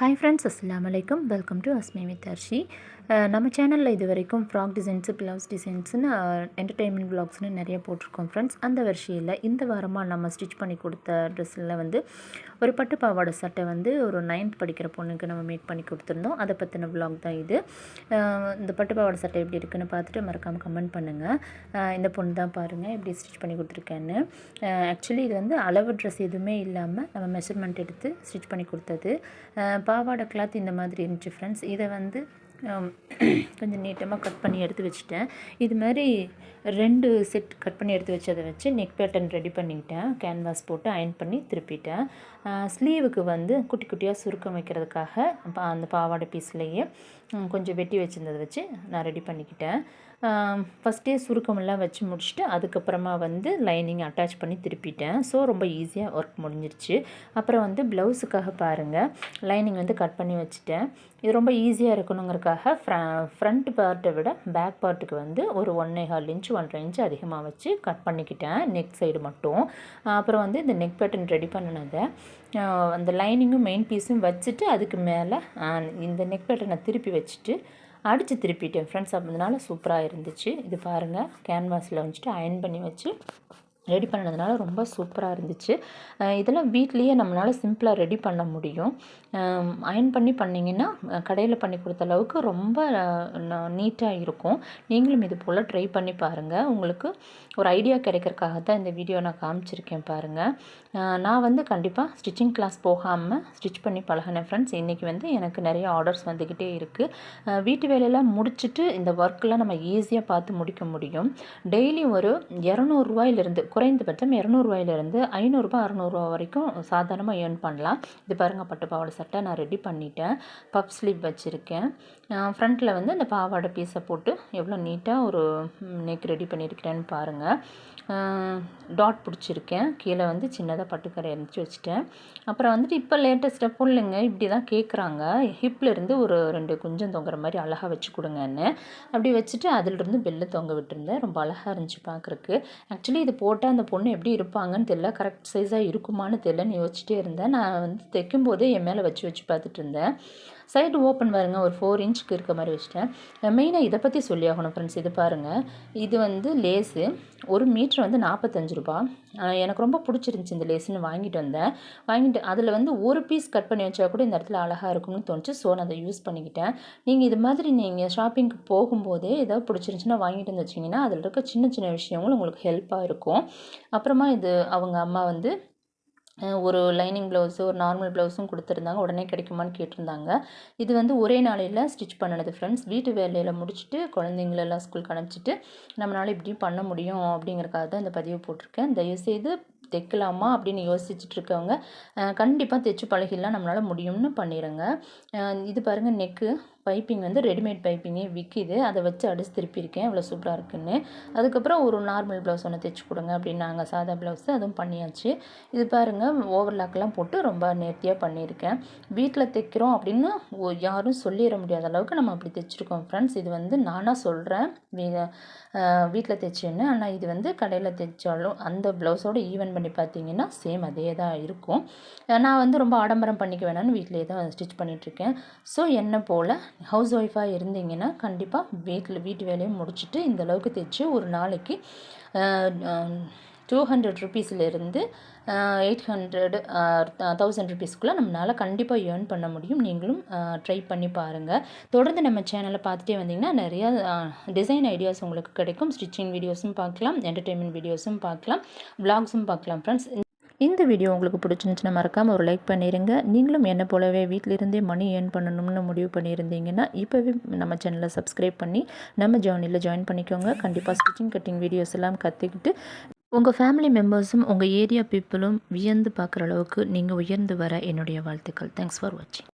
Hi friends, Assalamualaikum. Welcome to Asmae Mitarshi. நம்ம சேனலில் இது வரைக்கும் ஃப்ராக் டிசைன்ஸு பிளவுஸ் டிசைன்ஸுன்னு என்டர்டெயின்மெண்ட் பிளாக்ஸ்னு நிறைய போட்டிருக்கோம் ஃப்ரெண்ட்ஸ் அந்த வரிசையில் இந்த வாரமாக நம்ம ஸ்டிச் பண்ணி கொடுத்த ட்ரெஸ்ஸில் வந்து ஒரு பட்டு பாவாடை சட்டை வந்து ஒரு நைன்த் படிக்கிற பொண்ணுக்கு நம்ம மேக் பண்ணி கொடுத்துருந்தோம். அதை பற்றின vlog தான் இது. இந்த பட்டு பாவாடை சட்டை எப்படி இருக்குன்னு பார்த்துட்டு மறக்காமல் கமெண்ட் பண்ணுங்கள் இந்த பொண்ணு தான் பாருங்கள் எப்படி ஸ்டிச் பண்ணி கொடுத்துருக்கேன்னு. ஆக்சுவலி இது வந்து அளவு ட்ரெஸ் எதுவுமே இல்லாமல் நம்ம மெஷர்மெண்ட் எடுத்து ஸ்டிச் பண்ணி கொடுத்தது. பாவாடை கிளாத் இந்த மாதிரி இருந்துச்சு ஃப்ரெண்ட்ஸ் இதை வந்து கொஞ்சம் நீட்டமாக கட் பண்ணி எடுத்து வச்சுட்டேன். இது மாதிரி ரெண்டு செட் கட் பண்ணி எடுத்து வச்சதை வச்சு நெக் பேட்டர்ன் ரெடி பண்ணிக்கிட்டேன் கேன்வாஸ் போட்டு அயன் பண்ணி திருப்பிட்டேன். ஸ்லீவுக்கு வந்து குட்டி குட்டியாக சுருக்கம் வைக்கிறதுக்காக பா- அந்த பாவாடை பீஸ்லேயே கொஞ்சம் வெட்டி வச்சிருந்ததை வச்சு நான் ரெடி பண்ணிக்கிட்டேன். ஃபஸ்ட்டே சுருக்கமெல்லாம் வச்சு முடிச்சுட்டு அதுக்கப்புறமா வந்து லைனிங் அட்டாச் பண்ணி திருப்பிட்டேன். ஸோ ரொம்ப ஈஸியாக ஒர்க் முடிஞ்சிருச்சு. அப்புறம் வந்து ப்ளவுஸுக்காக பாருங்கள் லைனிங் வந்து கட் பண்ணி வச்சுட்டேன். இது ரொம்ப ஈஸியாக இருக்கணுங்கிறதுக்காக ஃப்ர ஃப்ரண்ட் பார்ட்டை விட பேக் பார்ட்டுக்கு வந்து ஒரு ஒன்றே ஹால் இன்ச் ஒன்றரை இன்ச் அதிகமாக வச்சு கட் பண்ணிக்கிட்டேன். நெக் சைடு மட்டும். அப்புறம் வந்து இந்த நெக் பேட்டர்ன் ரெடி பண்ணினதை அந்த லைனிங்கும் மெயின் பீஸும் வச்சுட்டு அதுக்கு மேலே இந்த நெக் பேட்டர்னை திருப்பி வச்சுட்டு அடித்து திருப்பிட்டேன். ஃப்ரெண்ட்ஸ் அப்படினால சூப்பராக இருந்துச்சு. இது பாருங்கள் கேன்வாஸில் வந்துட்டு அயன் பண்ணி வச்சு ரெடி பண்ணதுனால ரொம்ப சூப்பராக இருந்துச்சு. இதெல்லாம் வீட்லேயே நம்மளால் சிம்பிளாக ரெடி பண்ண முடியும். அயன் பண்ணி பண்ணிங்கன்னா கடையில் பண்ணி கொடுத்த அளவுக்கு ரொம்ப நீட்டாக இருக்கும். நீங்களும் இது போல் ட்ரை பண்ணி பாருங்கள் உங்களுக்கு ஒரு ஐடியா கிடைக்கிறதுக்காக தான் இந்த வீடியோ நான் காமிச்சிருக்கேன் பாருங்கள் நான் வந்து கண்டிப்பாக ஸ்டிச்சிங் கிளாஸ் போகாமல் ஸ்டிச் பண்ணி பழகினேன் ஃப்ரெண்ட்ஸ் இன்றைக்கி வந்து எனக்கு நிறைய ஆர்டர்ஸ் வந்துக்கிட்டே இருக்குது வீட்டு வேலையெல்லாம் முடிச்சுட்டு இந்த ஒர்க்கெலாம் நம்ம ஈஸியாக பார்த்து முடிக்க முடியும். டெய்லி ஒரு இரநூறுவாயிலிருந்து குறைந்தபட்சம் இரநூறுவாயிலிருந்து ஐநூறுரூபா அறநூறுவா வரைக்கும் சாதாரணமாக ஏர்ன் பண்ணலாம். இது பாருங்கள் பட்டு பாவாடை சட்டை நான் ரெடி பண்ணிட்டேன். பப் ஸ்லீவ் வச்சுருக்கேன். ஃப்ரண்ட்டில் வந்து அந்த பாவாடை பீஸை போட்டு எவ்வளோ நீட்டாக ஒரு நெக் ரெடி பண்ணியிருக்கிறேன்னு பாருங்கள் டாட் பிடிச்சிருக்கேன். கீழே வந்து சின்னதாக பட்டுக்கரை இருந்துச்சு வச்சுட்டேன். அப்புறம் வந்துட்டு இப்போ லேட்டஸ்ட்டாக பொண்ணுங்க இப்படி தான் கேட்குறாங்க ஹிப்லேருந்து ஒரு ரெண்டு குஞ்சம் தொங்குற மாதிரி அழகாக வச்சு கொடுங்கன்னு. அப்படி வச்சுட்டு அதிலிருந்து பெல்லு தொங்க விட்டுருந்தேன். ரொம்ப அழகாக இருந்துச்சு பார்க்குறக்கு ஆக்சுவலி இது போட்டால் அந்த பொண்ணு எப்படி இருப்பாங்கன்னு தெரில கரெக்ட் சைஸாக இருக்குமான்னு தெரிலன்னு யோசிச்சிட்டே இருந்தேன். நான் வந்து தைக்கும் போதே என் மேலே வச்சு வச்சு பார்த்துட்டு இருந்தேன். சைடு ஓப்பன் பாருங்க ஒரு ஃபோர் இன்ச்சுக்கு இருக்க மாதிரி வச்சுட்டேன். மெயினாக இதை பற்றி சொல்லி ஆகணும் ஃப்ரெண்ட்ஸ் இது பாருங்கள் இது வந்து லேஸு ஒரு மீட்ரு வந்து நாற்பத்தஞ்சு ரூபா. எனக்கு ரொம்ப பிடிச்சிருந்துச்சி இந்த லேஸுன்னு வாங்கிட்டு வந்தேன். வாங்கிட்டு அதில் வந்து ஒரு பீஸ் கட் பண்ணி வச்சா கூட இந்த இடத்துல அழகாக இருக்கும்னு தோணுச்சு. ஸோ நான் அதை யூஸ் பண்ணிக்கிட்டேன். நீங்கள் இது மாதிரி நீங்கள் ஷாப்பிங்க்கு போகும்போதே ஏதாவது பிடிச்சிருந்துச்சின்னா வாங்கிட்டு வந்து வச்சிங்கன்னா அதில் இருக்க சின்ன சின்ன விஷயங்களும் உங்களுக்கு ஹெல்ப்பாக இருக்கும். அப்புறமா இது அவங்க அம்மா வந்து ஒரு லைனிங் ப்ளவுஸு ஒரு நார்மல் ப்ளவுஸும் கொடுத்துருந்தாங்க. உடனே கிடைக்குமான்னு கேட்டிருந்தாங்க. இது வந்து ஒரே நாளையில் ஸ்டிச் பண்ணினது ஃப்ரெண்ட்ஸ். வீட்டு வேலையில் முடிச்சுட்டு குழந்தைங்களெல்லாம் ஸ்கூலுக்கு அனுப்பிச்சிட்டு நம்மளால் இப்படியும் பண்ண முடியும் அப்படிங்கிறக்காக தான் இந்த பதிவு போட்டிருக்கேன். தயவுசெய்து தைக்கலாமா அப்படின்னு யோசிச்சுட்டு இருக்கவங்க கண்டிப்பாக தைச்சு பழகிடலாம். நம்மளால் முடியும்னு பண்ணிடுங்க. இது பாருங்கள் நெக்கு பைப்பிங் வந்து ரெடிமேட் பைப்பிங்கே விற்கிது அதை வச்சு அடிச்சு திருப்பியிருக்கேன். இவ்வளோ சூப்பராக இருக்குன்னு. அதுக்கப்புறம் ஒரு நார்மல் ப்ளவுஸ் ஒன்று தைச்சி கொடுங்க அப்படின்னாங்க சாதா ப்ளவுஸு அதுவும் பண்ணியாச்சு. இது பாருங்கள் ஓவர்லாக்லாம் போட்டு ரொம்ப நேர்த்தியாக பண்ணியிருக்கேன். வீட்டில் தைக்கிறோம் அப்படின்னு யாரும் சொல்லிட முடியாத அளவுக்கு நம்ம அப்படி தைச்சிருக்கோம் ஃப்ரெண்ட்ஸ் இது வந்து நானாக சொல்கிறேன் வீட்டில் தைச்சேன்னு. ஆனால் இது வந்து கடையில் தைச்சாலும் அந்த ப்ளவுஸோட ஈவன் பண்ணி பார்த்தீங்கன்னா சேம் அதே தான் இருக்கும். நான் வந்து ரொம்ப ஆடம்பரம் பண்ணிக்க வேணாம்னு வீட்டிலேயே தான் ஸ்டிச் பண்ணிகிட்ருக்கேன் ஸோ என்ன போல் ஹவுஸ் ஒய்ஃபாக இருந்தீங்கன்னா கண்டிப்பாக வீட்டில் வீட்டு வேலையும் முடிச்சுட்டு இந்த அளவுக்கு தைச்சு ஒரு நாளைக்கு டூ ஹண்ட்ரட் ருபீஸ்லேருந்து எயிட் ஹண்ட்ரட் தௌசண்ட் ருபீஸ்க்குள்ளே நம்மளால் கண்டிப்பாக ஏர்ன் பண்ண முடியும். நீங்களும் ட்ரை பண்ணி பாருங்கள் தொடர்ந்து நம்ம சேனலை பார்த்துட்டே வந்தீங்கன்னா நிறையா டிசைன் ஐடியாஸ் உங்களுக்கு கிடைக்கும். ஸ்டிச்சிங் வீடியோஸும் பார்க்கலாம் என்டர்டெயின்மெண்ட் வீடியோஸும் பார்க்கலாம் ப்ளாக்ஸும் பார்க்கலாம் ஃப்ரெண்ட்ஸ் இந்த வீடியோ உங்களுக்கு பிடிச்சிருந்துச்சுன்னா மறக்காமல் ஒரு லைக் பண்ணிடுங்க நீங்களும் என்ன போலவே வீட்டிலிருந்தே மணி ஏர்ன் பண்ணணும்னு முடிவு பண்ணியிருந்தீங்கன்னா இப்போவே நம்ம சேனலை சப்ஸ்கிரைப் பண்ணி நம்ம ஜேர்னியில் ஜாயின் பண்ணிக்கோங்க. கண்டிப்பாக ஸ்டிச்சிங் கட்டிங் வீடியோஸ் எல்லாம் கற்றுக்கிட்டு உங்கள் ஃபேமிலி மெம்பர்ஸும் உங்கள் ஏரியா பீப்புளும் வியந்து பார்க்குற அளவுக்கு நீங்கள் உயர்ந்து வர என்னுடைய வாழ்த்துக்கள். தேங்க்ஸ் ஃபார் வாட்சிங்